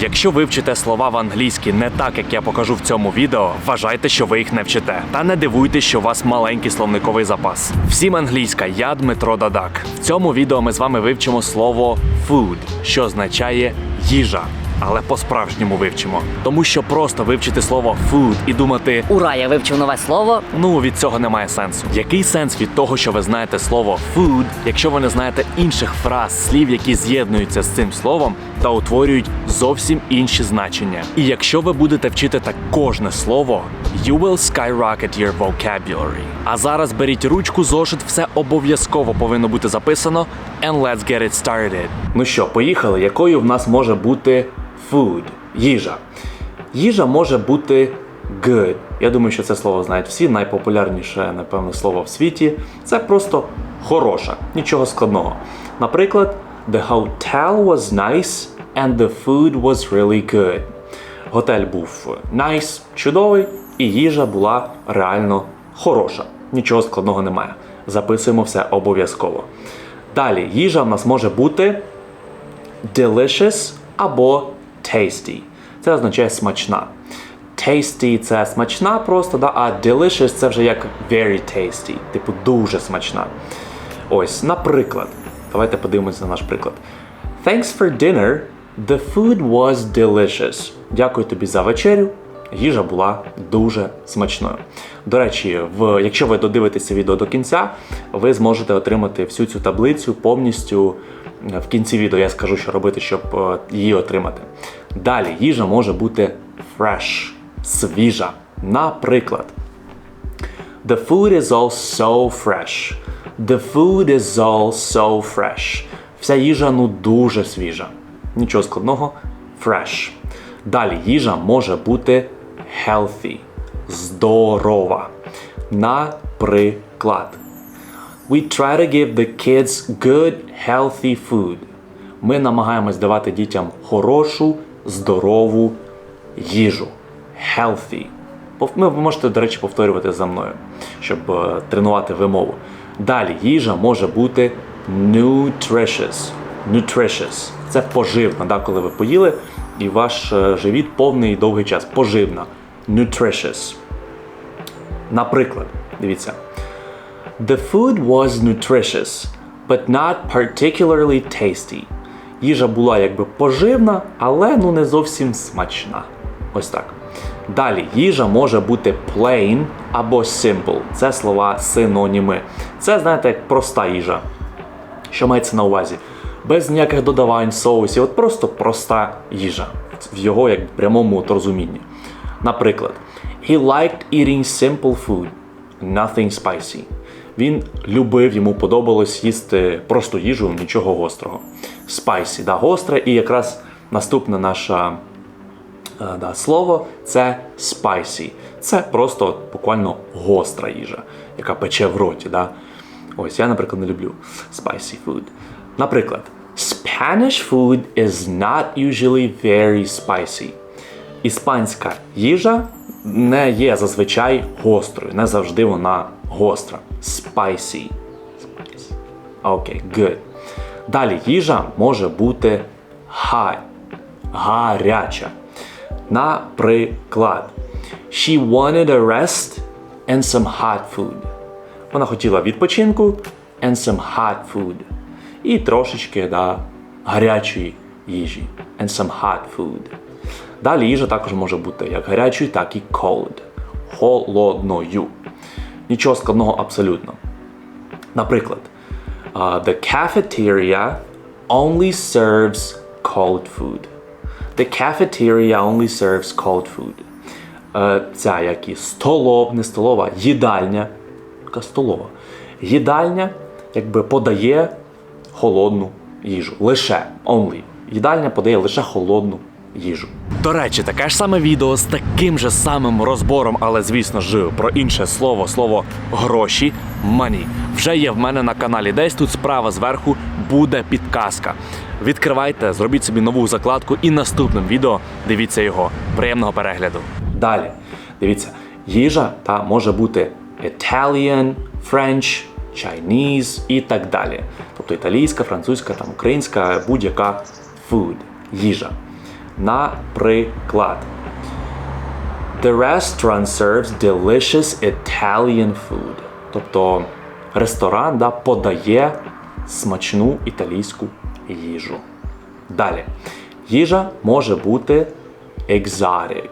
Якщо ви вчите слова в англійській не так, як я покажу в цьому відео, вважайте, що ви їх не вчите. Та не дивуйтесь, що у вас маленький словниковий запас. Всім англійська, я Дмитро Дадак. В цьому відео ми з вами вивчимо слово food, що означає їжа. Але по-справжньому вивчимо. Тому що просто вивчити слово food і думати, Ура, я вивчив нове слово. ну від цього немає сенсу. Який сенс від того, що ви знаєте слово food, якщо ви не знаєте інших фраз, слів, які з'єднуються з цим словом та утворюють зовсім інші значення? І якщо ви будете вчити так кожне слово, you will skyrocket your vocabulary. А зараз беріть ручку, зошит, все обов'язково повинно бути записано. And let's get it started. Ну що, поїхали? Якою в нас може бути food? Їжа. Їжа може бути good. Я думаю, що це слово знають всі. Найпопулярніше, напевно, слово в світі. Це просто хороша, нічого складного. Наприклад, the hotel was nice and the food was really good. Готель був nice, чудовий, і їжа була реально хороша. Нічого складного немає. Записуємо все обов'язково. Далі, їжа в нас може бути delicious або tasty. Це означає смачна. Tasty це смачна просто, да? а delicious це вже як very tasty, типу дуже смачна. Ось, наприклад, давайте подивимося на наш приклад. Thanks for dinner. The food was delicious. Дякую тобі за вечерю. Їжа була дуже смачною. До речі, в, якщо ви додивитеся відео до кінця, ви зможете отримати всю цю таблицю повністю е, в кінці відео. Я скажу, що робити, щоб е, її отримати. Далі їжа може бути fresh, свіжа. Наприклад, The food is all so fresh. The food is all so fresh. Вся їжа ну дуже свіжа. Нічого складного. Fresh. Далі їжа може бути healthy. Здорова. Наприклад. We try to give the kids good, healthy food. Ми намагаємось давати дітям хорошу, здорову їжу. Healthy. Ви можете, до речі, повторювати за мною, щоб е, тренувати вимову. Далі їжа може бути nutritious. Nutritious. Це поживна, да, коли ви поїли, і ваш е, живіт повний і довгий час. Поживна. Nutritious. Наприклад, дивіться. The food was nutritious, but not particularly tasty. Їжа була якби поживна, але ну не зовсім смачна. Ось так. Далі їжа може бути plain або simple. Це слова синоніми. Це, знаєте, як проста їжа. Що мається на увазі? Без ніяких додавань, соусів, от просто проста їжа в його як прямому розумінні. Наприклад, he liked eating simple food, nothing spicy. Він любив, йому подобалось їсти просто їжу, нічого гострого. Spicy, да, гостре, і якраз наступне наше е, да, слово це spicy. Це просто буквально гостра їжа, яка пече в роті. Да? Ось я, наприклад, не люблю spicy food. Наприклад, Spanish food is not usually very spicy. Іспанська їжа не є зазвичай гострою, не завжди вона гостра. Spicy. Окей, good. Далі їжа може бути hot, гаряча. Наприклад, She wanted a rest and some hot food. Вона хотіла відпочинку and some hot food. І трошечки да, гарячої їжі. And some hot food. Далі їжа також може бути як гарячою, так і cold. Холодною. Нічого складного абсолютно. Наприклад, uh, the cafeteria only serves cold food. The cafeteria only serves cold food. Е, ця як і столов, не столова, їдальня. Яка столова? Їдальня якби подає холодну їжу. Лише only. Їдальня подає лише холодну їжу. До речі, таке ж саме відео з таким же самим розбором, але звісно ж про інше слово, слово гроші, money, вже є в мене на каналі. Десь тут справа зверху буде підказка. Відкривайте, зробіть собі нову закладку і наступним відео дивіться його. Приємного перегляду. Далі, дивіться, їжа та може бути Italian, French, Chinese і так далі. Тобто італійська, французька, там, українська, будь-яка food, їжа. Наприклад, The restaurant serves delicious Italian food. Тобто ресторан да, подає смачну італійську їжу. Далі. Їжа може бути exotic.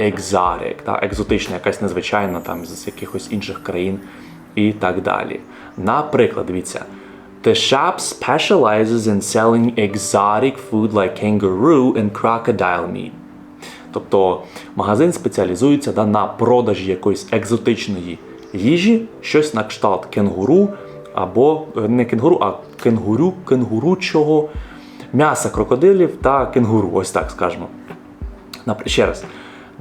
Exotic, та, екзотична, якась незвичайна там з якихось інших країн і так далі. Наприклад, дивіться. The shop specializes in selling exotic food like kangaroo and crocodile meat. Тобто магазин спеціалізується да, на продажі якоїсь екзотичної їжі, щось на кшталт кенгуру, або е, не кенгуру, а кенгурю, кенгуручого, м'яса крокодилів та кенгуру. Ось так скажемо. Ще раз.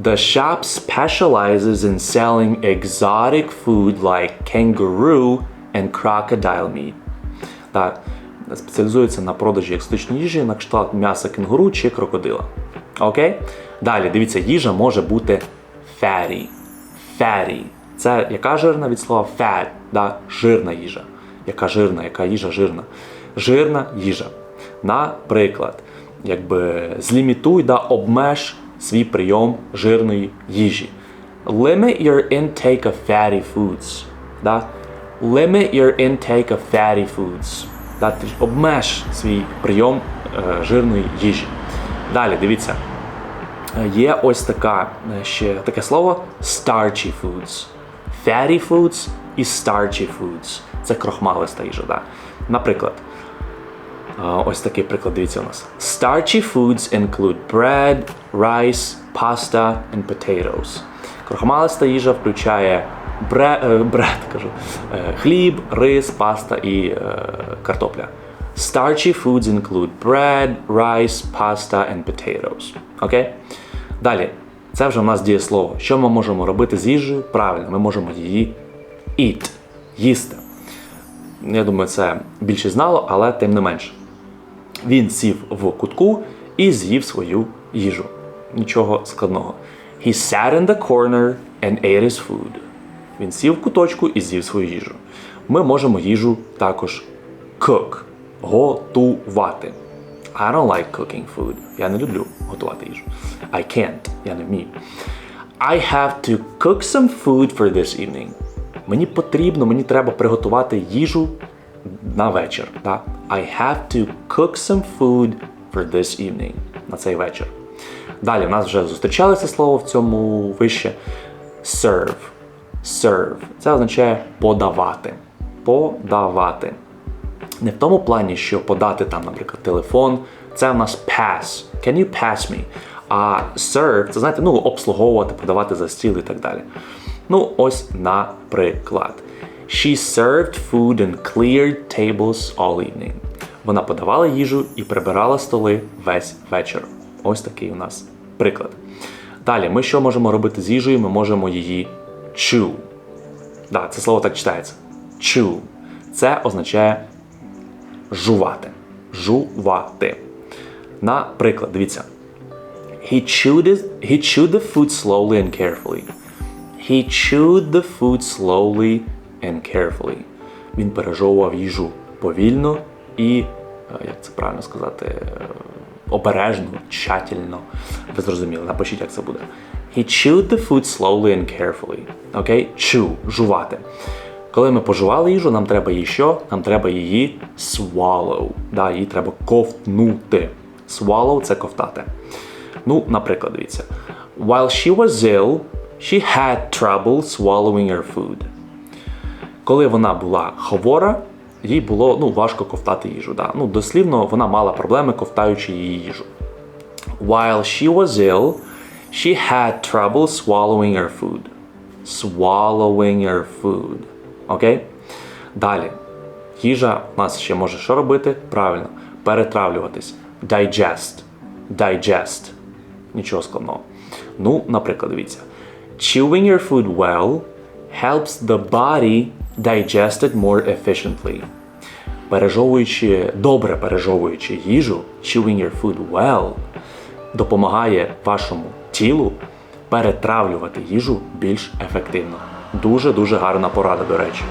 The shop specializes in selling exotic food like kangaroo and crocodile meat. Так, спеціалізується на продажі екзотичної їжі на кшталт м'яса кенгуру чи крокодила. Окей? Далі, дивіться, їжа може бути fatty. Fatty. Це яка жирна від слова fat, да? жирна їжа. Яка жирна, яка їжа жирна. Жирна їжа. Наприклад, якби злімітуй да обмеж свій прийом жирної їжі. Limit your intake of fatty foods. Да? Limit your intake of fatty foods. Да? Обмеж свій прийом е, жирної їжі. Далі, дивіться. Є ось така е, ще таке слово starchy foods. Fatty foods і starchy foods. Це крохмалиста їжа. Да? Наприклад, е, ось такий приклад, дивіться у нас. Starchy foods include bread, rice, pasta and potatoes. Крохмалиста їжа включає бре, е, бред, кажу, е, хліб, рис, паста і е, картопля. Starchy foods include bread, rice, pasta and potatoes. Окей? Далі. Це вже в нас дієслово. Що ми можемо робити з їжею? Правильно, ми можемо її eat, їсти. Я думаю, це більше знало, але тим не менше. Він сів в кутку і з'їв свою їжу. Нічого складного. He sat in the corner and ate his food. Він сів в куточку і з'їв свою їжу. Ми можемо їжу також cook, готувати. I don't like cooking food. Я не люблю готувати їжу. I can't. Я не вмію. I have to cook some food for this evening. Мені потрібно, мені треба приготувати їжу на вечір. Да? I have to cook some food for this evening. На цей вечір. Далі в нас вже зустрічалося слово в цьому вище. Serve. Serve. Це означає подавати. Подавати. Не в тому плані, що подати там, наприклад, телефон. Це в нас pass. Can you pass me? А serve це знаєте, ну, обслуговувати, подавати за стіл і так далі. Ну, ось, наприклад. She served food and cleared tables all evening. Вона подавала їжу і прибирала столи весь вечір. Ось такий у нас приклад. Далі, ми що можемо робити з їжею? Ми можемо її chew. Да, це слово так читається. Chew. Це означає жувати. Жувати. Наприклад, дивіться. He chewed, it, he chewed the food slowly and carefully. He chewed the food slowly and carefully. Він пережовував їжу повільно і, е, як це правильно сказати, е, обережно, тщательно. Ви зрозуміли, напишіть, як це буде. He chewed the food slowly and carefully. Окей? Chew – жувати. Коли ми пожували їжу, нам треба її що? Нам треба її swallow. Да, її треба ковтнути. Swallow – це ковтати. Ну, наприклад, дивіться. While she was ill, she had trouble swallowing her food. Коли вона була хвора, їй було ну, важко ковтати їжу. Да? Ну, дослівно, вона мала проблеми, ковтаючи її їжу. While she was ill, she had trouble swallowing her food. Swallowing her food. Окей? Далі. Їжа у нас ще може що робити? Правильно. Перетравлюватись. Digest. Digest. Нічого складного. Ну, наприклад, дивіться. Chewing your food well helps the body digest it more efficiently. Пережовуючи, добре пережовуючи їжу, chewing your food well, допомагає вашому тілу перетравлювати їжу більш ефективно. Дуже-дуже гарна порада, до речі.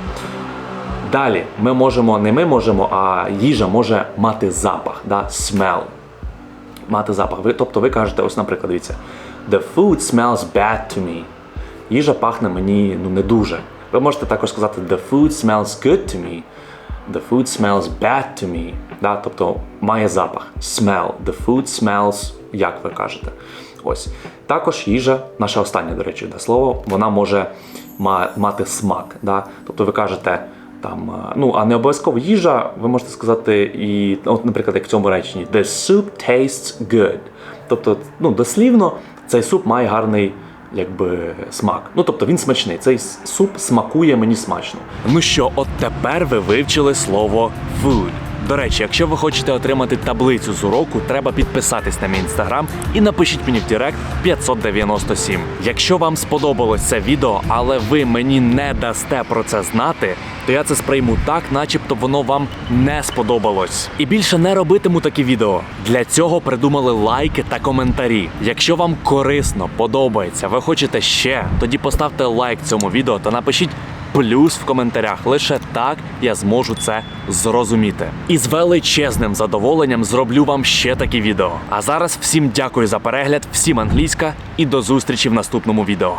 Далі ми можемо, не ми можемо, а їжа може мати запах, да? smell. мати запах. Ви, тобто ви кажете, ось, наприклад, дивіться, The food smells bad to me. Їжа пахне мені ну, не дуже. Ви можете також сказати The food smells good to me. The food smells bad to me. Да? Тобто має запах. Smell. The food smells, як ви кажете. Ось. Також їжа, наше останнє, до речі, да, слово, вона може мати смак. Да? Тобто ви кажете, там, е, ну, а не обов'язково їжа, ви можете сказати, і, от, наприклад, як в цьому реченні, The soup tastes good. Тобто, ну, дослівно, цей суп має гарний якби смак. Ну тобто він смачний. Цей суп смакує мені смачно. Ну що, от тепер ви вивчили слово food. До речі, якщо ви хочете отримати таблицю з уроку, треба підписатись на мій інстаграм і напишіть мені в Директ 597. Якщо вам сподобалось це відео, але ви мені не дасте про це знати, то я це сприйму так, начебто воно вам не сподобалось. І більше не робитиму такі відео. Для цього придумали лайки та коментарі. Якщо вам корисно, подобається, ви хочете ще, тоді поставте лайк цьому відео та напишіть плюс в коментарях. Лише так я зможу це зрозуміти. І з величезним задоволенням зроблю вам ще такі відео. А зараз всім дякую за перегляд, всім англійська і до зустрічі в наступному відео.